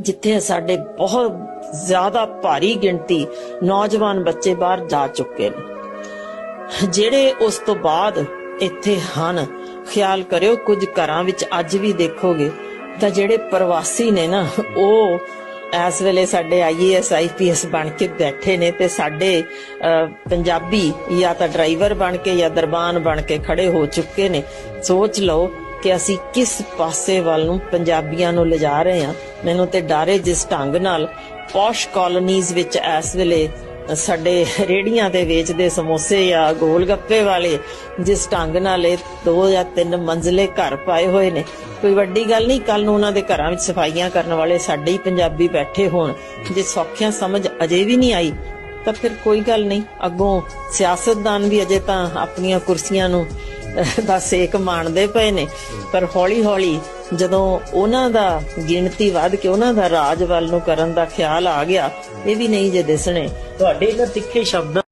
ਜਿੱਥੇ ਸਾਡੇ ਬਹੁਤ ਜ਼ਿਆਦਾ ਭਾਰੀ ਗਿਣਤੀ ਨੌਜਵਾਨ ਬੱਚੇ ਬਾਹਰ ਜਾ ਚੁੱਕੇ ਨੇ। ਜਿਹੜੇ ਉਸ ਤੋਂ ਬਾਅਦ ਇੱਥੇ ਹਨ, ਖਿਆਲ ਕਰਿਓ ਕੁਝ ਘਰਾਂ ਵਿੱਚ ਅੱਜ ਵੀ ਦੇਖੋਗੇ, ਤਾਂ ਜਿਹੜੇ ਪ੍ਰਵਾਸੀ ਨੇ ਨਾ, ਉਹ ਇਸ ਵੇਲੇ ਸਾਡੇ ਆਈਏਐਸ ਆਈਪੀਐਸ ਬਣ ਕੇ ਬੈਠੇ ਨੇ ਤੇ ਸਾਡੇ ਪੰਜਾਬੀ ਜਾਂ ਤਾਂ ਡਰਾਈਵਰ ਬਣ ਕੇ ਜਾਂ ਦਰਬਾਨ ਬਣ ਕੇ ਖੜੇ ਹੋ ਚੁੱਕੇ ਨੇ। ਸੋਚ ਲਓ ਕਿ ਅਸੀਂ ਕਿਸ ਪਾਸੇ ਵੱਲ ਨੂੰ ਪੰਜਾਬੀਆਂ ਨੂੰ ਲਿਜਾ ਰਹੇ ਹਾਂ। ਮੈਨੂੰ ਤੇ ਡਾਰੇ ਜਿਸ ਢੰਗ ਨਾਲ ਪੌਸ਼ ਕਾਲੋਨੀਜ਼ ਵਿੱਚ ਇਸ ਵੇਲੇ ਸਾਡੇ ਰੇੜੀਆਂ ਤੇ ਵੇਚਦੇ ਸਮੋਸੇ ਜਾਂ ਗੋਲ ਗੱਪੇ ਵਾਲੇ ਜਿਸ ਢੰਗ ਨਾਲ ਇਹ ਦੋ ਜਾਂ ਤਿੰਨ ਮੰਜ਼ਲੇ ਘਰ ਪਾਏ ਹੋਏ ਨੇ। ਕੋਈ ਵੱਡੀ ਗੱਲ ਨਹੀਂ ਕੱਲ ਨੂੰ ਉਹਨਾਂ ਦੇ ਘਰਾਂ ਵਿੱਚ ਸਫਾਈਆਂ ਕਰਨ ਵਾਲੇ ਸਾਡੇ ਹੀ ਪੰਜਾਬੀ ਬੈਠੇ ਹੋਣ। ਜੇ ਸੌਖਿਆਂ ਸਮਝ ਅਜੇ ਵੀ ਨਹੀਂ ਆਈ, ਤਾਂ ਫਿਰ ਕੋਈ ਗੱਲ ਨਹੀਂ। ਅੱਗੋਂ ਸਿਆਸਤਦਾਨ ਵੀ ਅਜੇ ਤਾਂ ਆਪਣੀਆਂ ਕੁਰਸੀਆਂ ਨੂੰ ਦਾ ਸੇਕ ਮਾਣਦੇ ਪਏ ਨੇ। ਪਰ ਹੌਲੀ ਹੌਲੀ ਜਦੋਂ ਉਹਨਾਂ ਦਾ ਗਿਣਤੀ ਵੱਧ ਕੇ ਉਹਨਾਂ ਦਾ ਰਾਜ ਵੱਲ ਨੂੰ ਕਰਨ ਦਾ ਖਿਆਲ ਆ ਗਿਆ, ਇਹ ਵੀ ਨਹੀਂ ਜੇ ਦਿਸਣੇ। ਤੁਹਾਡੇ ਇਹਨਾਂ ਤਿੱਖੇ ਸ਼ਬਦਾਂ